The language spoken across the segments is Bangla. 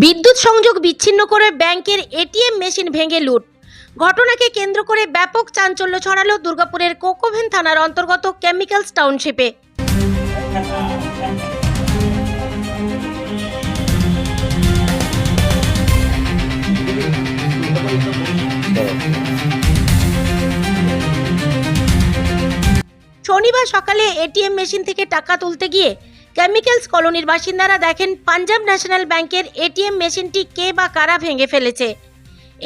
বিদ্যুৎ সংযোগ বিচ্ছিন্ন করে ব্যাংকের এটিএম মেশিন ভেঙে লুট। ঘটনাকে কেন্দ্র করে ব্যাপক চাঞ্চল্য ছড়ালো দুর্গাপুরের কোকোভেন থানার অন্তর্গত কেমিক্যালস টাউনশিপে। শনিবার সকালে এটিএম মেশিন থেকে টাকা তুলতে গিয়ে কেমিক্যালস কলোনির বাসিন্দারা দেখেন পাঞ্জাব ন্যাশনাল ব্যাংকের এটিএম মেশিনটি কে বা কারা ভেঙে ফেলেছে।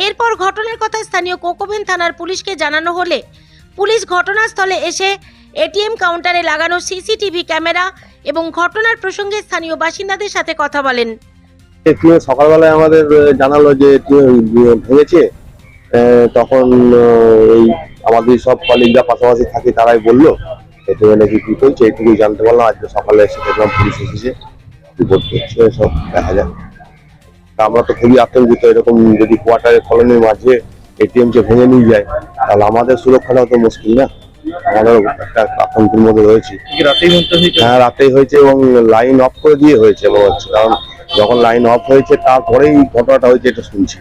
এরপর ঘটনার কথা স্থানীয় কোকোভেন থানার পুলিশকে জানানো হলে পুলিশ ঘটনাস্থলে এসে এটিএম কাউন্টারে লাগানো সিসিটিভি ক্যামেরা এবং ঘটনার প্রসঙ্গে স্থানীয় বাসিন্দাদের সাথে কথা বলেন। সকালবেলায় আমাদের জানালো যে ভেঙেছে। তখন এই আমাদের সব কলিগরা পাশাপাশি থাকে, তারাই বলল নাকি কি জানতে পারলাম আজকে সকালে এসে দেখলাম পুলিশ এসেছে রিপোর্ট করছে সব দেখা তা আমরা তো খুবই আতঙ্কিত এরকম যদি কোয়ার্টারের কলোনির মাঝে এটিএম কে ভেঙে নিয়ে যায় তাহলে আমাদের সুরক্ষাটাও তো মুশকিল না? আমাদের একটা আতঙ্কের মধ্যে রয়েছে। রাতেই হয়েছে হ্যাঁ রাতেই হয়েছে এবং লাইন অফ করে দিয়ে হয়েছে মনে হচ্ছে কারণ যখন লাইন অফ হয়েছে তারপরেই ঘটনাটা হয়েছে এটা শুনছি।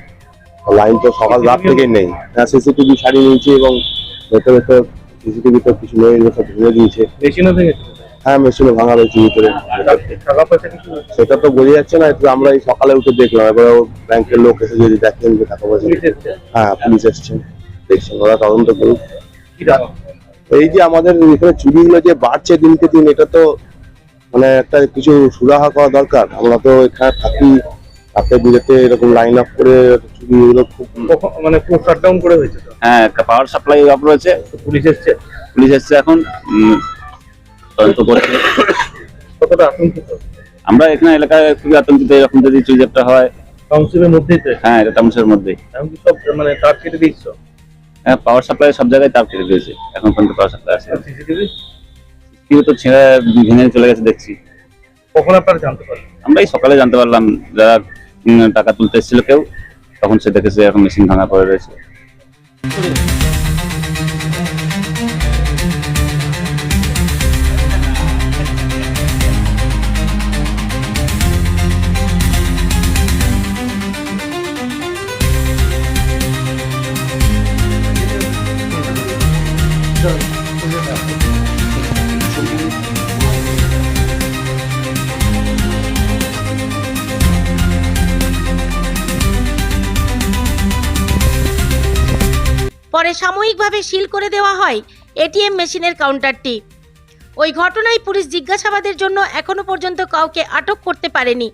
লাইন তো সকাল রাত থেকেই নেই। হ্যাঁ সিসিটিভি ছাড়িয়ে নিয়েছে এবং ভেতরে তো সিসিটিভি তো কিছু নেই এগুলো সব দিয়েছে। মেশিনও ভেঙেছে হ্যাঁ মেশিনে ভাঙা রয়েছে ভিতরে। সেটা তো বোঝা যাচ্ছে না একটু আমরা এই সকালে উঠে দেখলাম এবার ব্যাংকের লোক এসে যদি দেখেন যে টাকা পয়সা হ্যাঁ পুলিশ এসছেন দেখছেন ওরা তদন্ত করুক। এই যে আমাদের এখানে চুরিগুলো যে বাড়ছে দিনকে দিন এটা তো মানে একটা কিছু সুরাহা করা দরকার। আমরা তো এখানে থাকি রাতে বিরেতে এরকম লাইন আপ করে চুরি এগুলো খুব মানে পুরো শাটডাউন করে হয়েছে হ্যাঁ পাওয়ার সাপ্লাই অফ রয়েছে পুলিশ এসছে। পুলিশ এসছে এখন তদন্ত করছে কতটা আতঙ্কিত? আমরা এখানে এলাকায় খুবই আতঙ্কিত এরকম যদি একটা হয়। মধ্যেই তো হ্যাঁ এটা টাউনসের মধ্যেই। এমনকি সব মানে তার কেটে দিচ্ছ হ্যাঁ পাওয়ার সাপ্লাই সব জায়গায় তার কেটে দিয়েছে। এখন পর্যন্ত পাওয়ার সাপ্লাই আছে। সিসিটিভি কেউ তো ছেঁড়ে ভেঙে চলে গেছে দেখছি। কখন আপনারা জানতে পারলেন? আমরা এই সকালে জানতে পারলাম যারা টাকা তুলতে এসেছিল কেউ তখন সে দেখেছে এখন মেশিন ভাঙা পড়ে রয়েছে। Done. পরে সাময়িকভাবে সিল করে দেওয়া হয় এটিএম মেশিনের কাউন্টারটি। ওই ঘটনায় পুলিশ জিজ্ঞাসাবাদের জন্য এখনও পর্যন্ত কাউকে আটক করতে পারেনি।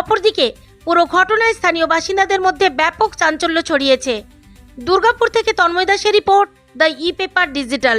অপরদিকে, পুরো ঘটনায় স্থানীয় বাসিন্দাদের মধ্যে ব্যাপক চাঞ্চল্য ছড়িয়েছে। দুর্গাপুর থেকে তন্ময় দাসের report, the E paper digital.